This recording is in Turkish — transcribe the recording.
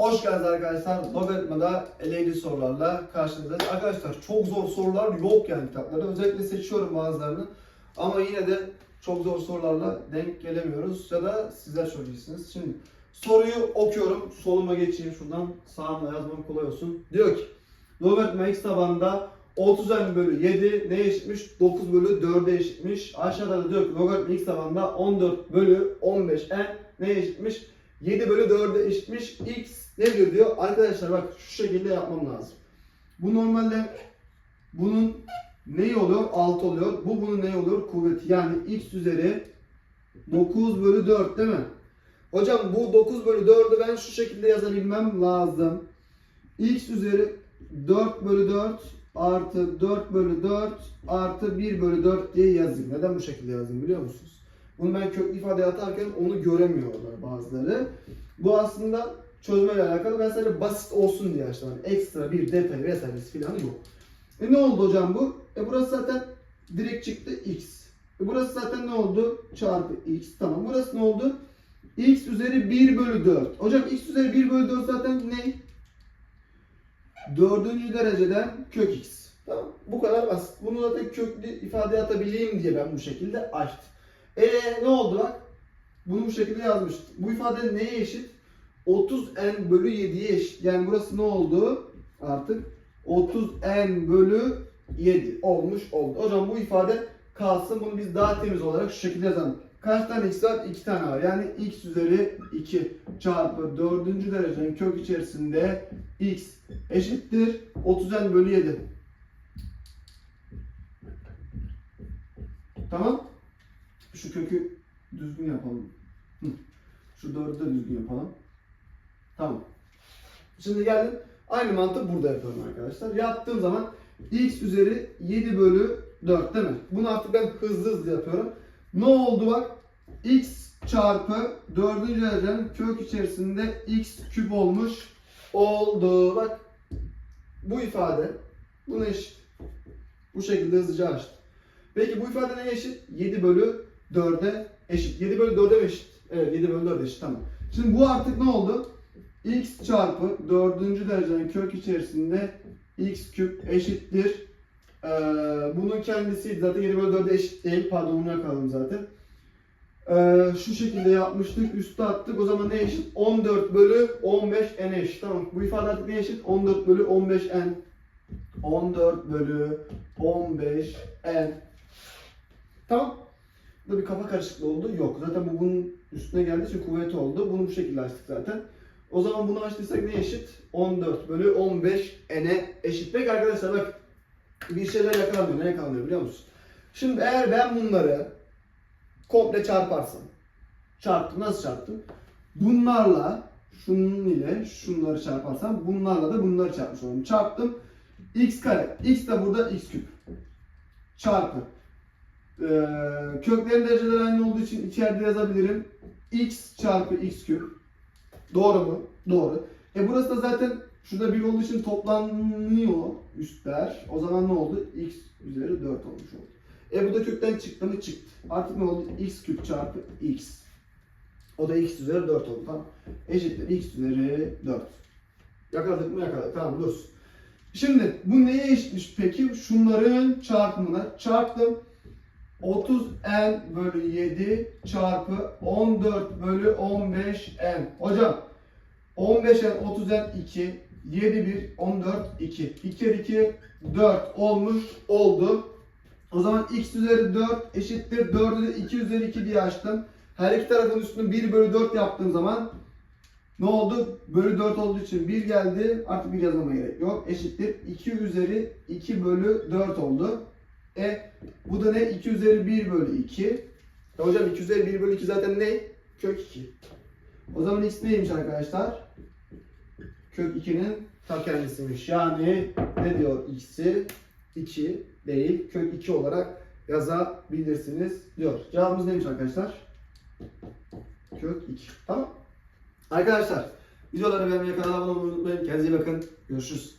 Hoş geldiniz arkadaşlar. Logaritmada eleyli sorularla karşınızdayız. Arkadaşlar çok zor sorular yok yani kitaplarda. Özellikle seçiyorum bazılarını. Ama yine de çok zor sorularla denk gelemiyoruz. Ya da sizler çözeceksiniz. Şimdi soruyu okuyorum. Soluma geçeyim şuradan. Sağımla yazmam kolay olsun. Diyor ki logaritma x tabanında 30 n bölü 7 ne eşitmiş? 9 bölü 4'e eşitmiş. Aşağıda da diyor ki logaritma x tabanında 14 bölü 15 n ne eşitmiş? 7 bölü 4'e eşitmiş. X nedir diyor. Arkadaşlar bak şu şekilde yapmam lazım. Bu normalde bunun neyi oluyor? 6 oluyor. Bu bunun neyi oluyor? Kuvveti. Yani x üzeri 9 bölü 4 değil mi? Hocam bu 9 bölü 4'ü ben şu şekilde yazabilmem lazım. x üzeri 4 bölü 4 artı 4 bölü 4 artı 1 bölü 4 diye yazayım. Neden bu şekilde yazdım biliyor musunuz? Bunu ben köklü ifade atarken onu göremiyorlar bazıları. Bu aslında çözmeyle alakalı. Ben sadece basit olsun diye açtım. Ekstra bir detay vesairesi falan yok. E ne oldu hocam bu? E burası zaten direkt çıktı x. E burası zaten ne oldu? Çarpı x. Tamam. Burası ne oldu? x üzeri 1 bölü 4. Hocam x üzeri 1 bölü 4 zaten ne? Dördüncü dereceden kök x. Tamam. Bu kadar basit. Bunu zaten köklü ifade atabileyim diye ben bu şekilde açtım. E ne oldu bak? Bunu bu şekilde yazmıştık. Bu ifade neye eşit? 30n bölü 7'ye eşit. Yani burası ne oldu? Artık 30n bölü 7 olmuş oldu. Hocam bu ifade kalsın. Bunu biz daha temiz olarak şu şekilde yazalım. Kaç tane x var? 2 tane var. Yani x üzeri 2 çarpı 4. derecenin kök içerisinde x eşittir 30n bölü 7. Tamam. Şu kökü düzgün yapalım. Şu dördü de düzgün yapalım. Tamam. Şimdi geldim. Aynı mantığı burada yapıyorum arkadaşlar. Yaptığım zaman x üzeri 7 bölü 4 değil mi? Bunu artık ben hızlı hızlı yapıyorum. Ne oldu bak? x çarpı 4. derecenin kök içerisinde x küp olmuş oldu. Bak bu ifade buna eşit. Bu şekilde hızlıca açtım. Peki bu ifade neye eşit? 7 bölü 4'e eşit. 7 bölü 4'e mi eşit? Evet 7 bölü 4'e eşit tamam. Şimdi bu artık ne oldu? x çarpı 4. derecenin kök içerisinde x küp eşittir. Ee, bunun kendisi zaten 7 bölü 4'e eşit değil. Pardon onu yakalım zaten. Ee, şu şekilde yapmıştık. Üste attık. O zaman ne eşit? 14 bölü 15 n eşit. Tamam. Bu ifade artık ne eşit? 14 bölü 15 n. 14 bölü 15 n. Tamam. Burada bir kafa karışıklığı oldu. Yok. Zaten bu bunun üstüne geldiği için kuvveti oldu. Bunu bu şekilde açtık zaten. O zaman bunu açtıysak ne eşit? 14 bölü 15 n'e eşit. Peki arkadaşlar bak bir şeyler yakalanmıyor. Ne yakalanıyor biliyor musun? Şimdi eğer ben bunları komple çarparsam çarptım. Nasıl çarptım? Bunlarla şunun ile şunları çarparsam bunlarla da bunları çarpmış olurum. Çarptım. x kare. x de burada x küp. Çarpı. Ee, köklerin dereceleri aynı olduğu için içeride yazabilirim. x çarpı x küp. Doğru mu? Doğru. E burası da zaten şurada bir olduğu için toplanıyor üstler. O zaman ne oldu? x üzeri 4 olmuş oldu. E bu da kökten çıktı mı? Çıktı. Artık ne oldu? x küp çarpı x. O da x üzeri 4 oldu. Tamam. Eşittir x üzeri 4. Yakaladık mı? Yakaladık. Tamam dursun. Şimdi bu neye eşitmiş peki? Şunların çarpımına çarptım. 30n bölü 7 çarpı 14 bölü 15n. Hocam 15n 30n 2 7 1 14 2. 2 kere 2 4 olmuş oldu. O zaman x üzeri 4 eşittir 4'ü de 2 üzeri 2 diye açtım. Her iki tarafın üstünü 1 bölü 4 yaptığım zaman ne oldu? Bölü 4 olduğu için 1 geldi. Artık 1 yazmama gerek yok. Eşittir 2 üzeri 2 bölü 4 oldu. E bu da ne? 2 üzeri 1 bölü 2. E hocam 2 üzeri 1 bölü 2 zaten ne? Kök 2. O zaman x neymiş arkadaşlar? Kök 2'nin ta kendisiymiş. Yani ne diyor x'i? 2 değil kök 2 olarak yazabilirsiniz diyor. Cevabımız neymiş arkadaşlar? Kök 2. Tamam. Arkadaşlar videoları beğenmeyi kanala abone olmayı unutmayın. Kendinize iyi bakın. Görüşürüz.